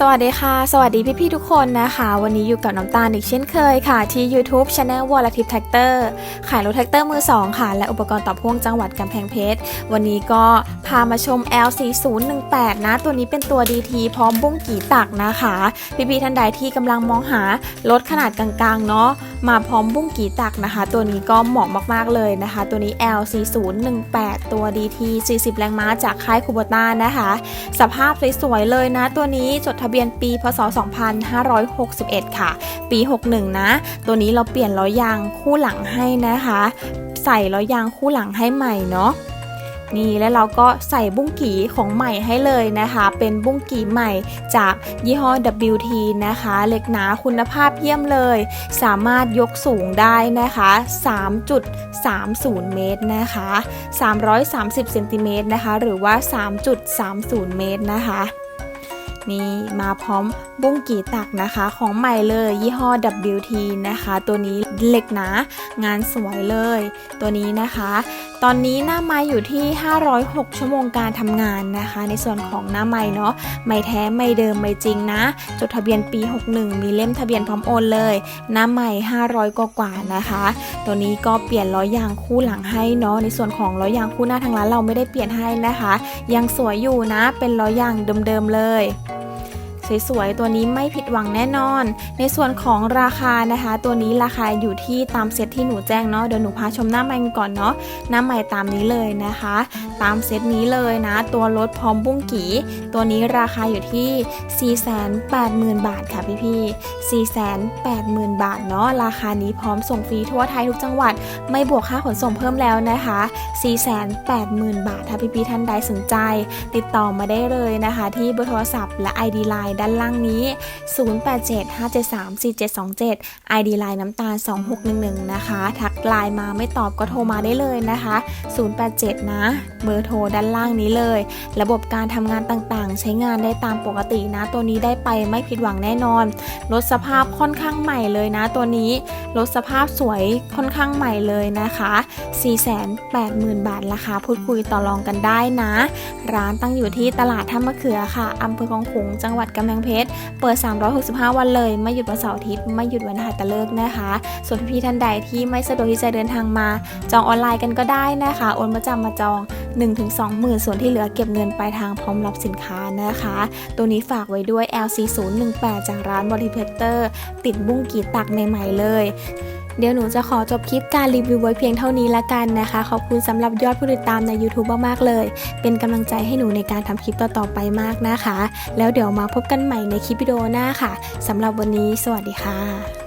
สวัสดีค่ะ สวัสดีพี่ๆทุกคนนะคะ วันนี้อยู่กับน้ำตาลอีกเช่นเคยค่ะ ที่ YouTube Channel วอลทิพแท็กเตอร์ขายรถแท็กเตอร์มือ 2 ค่ะ และอุปกรณ์ต่อพ่วงจังหวัดกำแพงเพชร วันนี้ก็พามาชม L4018 นะ ตัวนี้เป็นตัว DT พร้อมบุ้งกี่ตักนะคะ พี่ๆท่านใดที่กำลังมองหารถขนาดกลางๆ เนาะมาพร้อมบุ้งกีตักนะคะ ตัวนี้ก็เหมาะมากๆเลยนะคะ ตัวนี้ L4018 ตัว DT 40 แรงม้าจากค่ายคูโบต้านะคะ สภาพสวยๆเลยนะ ตัวนี้จดทะเบียนปีพศ 2561 ค่ะ ปี 61 นะ ตัวนี้เราเปลี่ยนล้อยางคู่หลังให้นะคะ ใส่ล้อยางคู่หลังให้ใหม่เนาะ นี่แล้วเราก็ใส่บุ้งกี่ของใหม่ให้เลยนะคะ เป็นบุ้งกี่ใหม่จากยี่ห้อ WT นะคะเหล็กหนาคุณภาพเยี่ยมเลย สามารถยกสูงได้นะคะ 3.30 เมตรนะคะ 330เซนติเมตรนะคะ หรือว่า 3.30 เมตรนะคะนี่มาพร้อมบุ้งกีตักนะคะ ของใหม่เลยยี่ห้อ WT นะคะ ตัวนี้เหล็กหนางานสวยเลย ตัวนี้นะคะ ตอนนี้หน้าไม้อยู่ที่ 506 ชั่วโมงการทำงานนะคะ ในส่วนของหน้าไม้เนาะไม่แท้ไม่เดิมไม่จริงนะ จดทะเบียนปี 61 มีเล่มทะเบียนพร้อมโอนเลย หน้าใหม่500 กว่ากว่าๆนะคะ ตัวนี้ก็เปลี่ยนล้อยางคู่หลังให้เนาะในส่วนของล้อยางคู่หน้าทางร้านเราไม่ได้เปลี่ยนให้นะคะ ยังสวยอยู่นะเป็นล้อยางเดิมๆเลย สวยๆ ตัวนี้ไม่ผิดหวังแน่นอน ในส่วนของราคานะคะ ตัวนี้ราคาอยู่ที่ตามเซตที่หนูแจ้งเนาะเดี๋ยวหนูพาชมหน้าใหม่ก่อนเนาะหน้าใหม่ตามนี้เลยนะคะ ตามเซตนี้เลยนะ ตัวรถพร้อมบุ้งกีตัวนี้ราคาอยู่ที่ 480,000 บาทค่ะพี่ๆ480,000 บาทเนาะราคานี้พร้อมส่งฟรีทั่วไทยทุกจังหวัด ไม่บวกค่าขนส่งเพิ่มแล้วนะคะ 480,000 บาทถ้าพี่ๆท่านใดสนใจ ติดต่อมาได้เลยนะคะ ที่เบอร์โทรศัพท์และ ID Line ด้านล่างนี้ 0875734727 ID Line น้ำตาล 2611 นะคะ ทักไลน์มาไม่ตอบก็โทรมาได้เลยนะคะ 087 นะ เบอร์โทรด้านล่างนี้เลย ระบบการทำงานต่างๆ ใช้งานได้ตามปกตินะ ตัวนี้ได้ไปไม่ผิดหวังแน่นอน รถสภาพค่อนข้างใหม่เลยนะตัวนี้ รถสภาพสวยค่อนข้างใหม่เลยนะคะ 480,000 บาทราคาพูดคุยต่อรองกันได้นะ ร้านตั้งอยู่ที่ตลาดท่ามะเขือค่ะอำเภอคลองขลุงจังหวัดกำแพงเพชร เปิด 365 วันเลย ไม่หยุดวันเสาร์อาทิตย์ ไม่หยุดวันหัตฤกษ์นะคะ ส่วนพี่ๆท่านใดที่ไม่สะดวกที่จะเดินทางมา จองออนไลน์กันก็ได้นะคะ โอนมาจำมาจอง 1-2 หมื่นส่วนที่เหลือเก็บเงินปลายทางพร้อมรับสินค้านะคะ ตัวนี้ฝากไว้ด้วย LC018 จากร้านบริเพเตอร์ติดบุ้งกีตักใหม่เลยเดี๋ยวหนูจะขอจบคลิปการรีวิวไว้เพียงเท่านี้ละกันนะคะ ขอบคุณสำหรับยอดผู้ติดตามใน YouTube มากๆเลย เป็นกำลังใจให้หนูในการทำคลิปต่อๆไปมากนะคะ แล้วเดี๋ยวมาพบกันใหม่ในคลิปวิดีโอหน้าค่ะสำหรับวันนี้ สวัสดีค่ะ